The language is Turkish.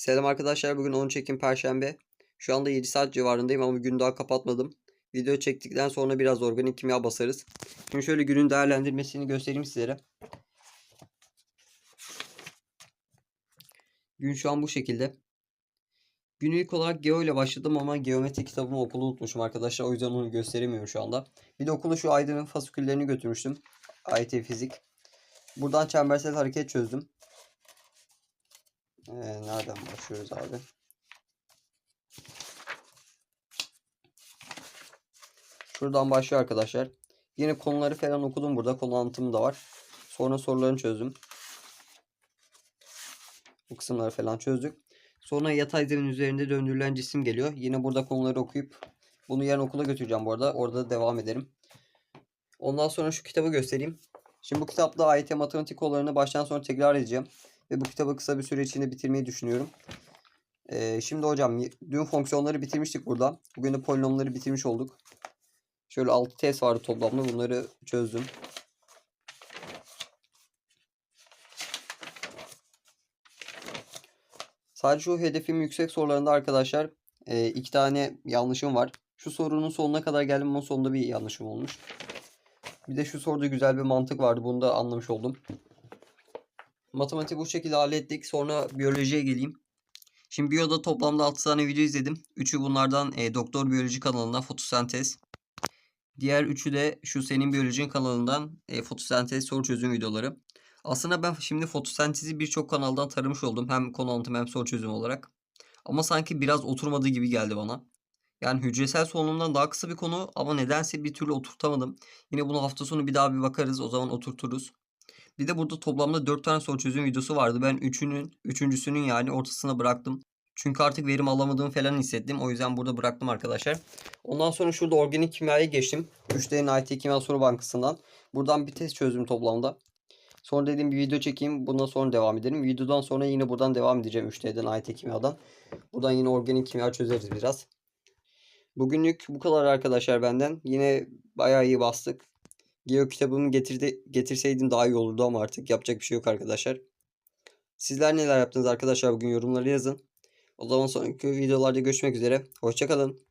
Selam arkadaşlar. Bugün 10 Ekim Perşembe. Şu anda 7 saat civarındayım ama gün daha kapatmadım. Video çektikten sonra biraz organik kimya basarız. Şimdi şöyle günün değerlendirmesini göstereyim sizlere. Gün şu an bu şekilde. Gün ilk olarak Geo ile başladım ama geometri kitabımı okulda unutmuşum arkadaşlar. O yüzden onu gösteremiyorum şu anda. Bir de okula şu Aydın'ın fasiküllerini götürmüştüm. IT fizik. Buradan çembersel hareket çözdüm. Ee, nereden başlıyoruz abi? Şuradan başlıyor arkadaşlar. Yine konuları falan okudum burada. Konu anlatımı da var. Sonra sorularını çözdüm. Bu kısımları falan çözdük. Sonra yatay zemin üzerinde döndürülen cisim geliyor. Yine burada konuları okuyup bunu yarın okula götüreceğim bu arada. Orada devam ederim. Ondan sonra şu kitabı göstereyim. Şimdi bu kitapla AYT matematik konularını baştan sona tekrar edeceğim. Ve bu kitabı kısa bir süre içinde bitirmeyi düşünüyorum. Ee, şimdi hocam dün fonksiyonları bitirmiştik burada. Bugün de polinomları bitirmiş olduk. Şöyle 6 test vardı toplamda. Bunları çözdüm. Sadece şu hedefim yüksek sorularında arkadaşlar e, iki tane yanlışım var. Şu sorunun sonuna kadar geldim ama sonunda bir yanlışım olmuş. Bir de şu soruda güzel bir mantık vardı. Bunu da anlamış oldum. Matematik bu şekilde hallettik. Sonra biyolojiye geleyim. Şimdi biyoda toplamda 6 tane video izledim. Üçü bunlardan e, Doktor Biyoloji kanalından fotosentez. Diğer üçü de şu senin biyolojin kanalından e, fotosentez soru çözüm videoları. Aslında ben şimdi fotosentezi birçok kanaldan taramış oldum. Hem konu anlatım hem soru çözüm olarak. Ama sanki biraz oturmadığı gibi geldi bana. Yani hücresel solunumdan daha kısa bir konu ama nedense bir türlü oturtamadım. Yine bunu hafta sonu bir daha bir bakarız. O zaman oturturuz. Bir de burada toplamda 4 tane soru çözüm videosu vardı. Ben üçünün, üçüncüsünün yani ortasına bıraktım. Çünkü artık verim alamadığımı falan hissettim. O yüzden burada bıraktım arkadaşlar. Ondan sonra şurada organik kimyaya geçtim. 3D'nin IT Kimya Soru Bankası'ndan. Buradan bir test çözdüm toplamda. Sonra dediğim bir video çekeyim. Bundan sonra devam edelim. Videodan sonra yine buradan devam edeceğim 3D'den IT Kimya'dan. Buradan yine organik kimya çözeriz biraz. Bugünlük bu kadar arkadaşlar benden. Yine bayağı iyi bastık. Geo kitabımı getirdi, getirseydim daha iyi olurdu ama artık yapacak bir şey yok arkadaşlar. Sizler neler yaptınız arkadaşlar bugün yorumları yazın. O zaman sonraki videolarda görüşmek üzere. Hoşçakalın.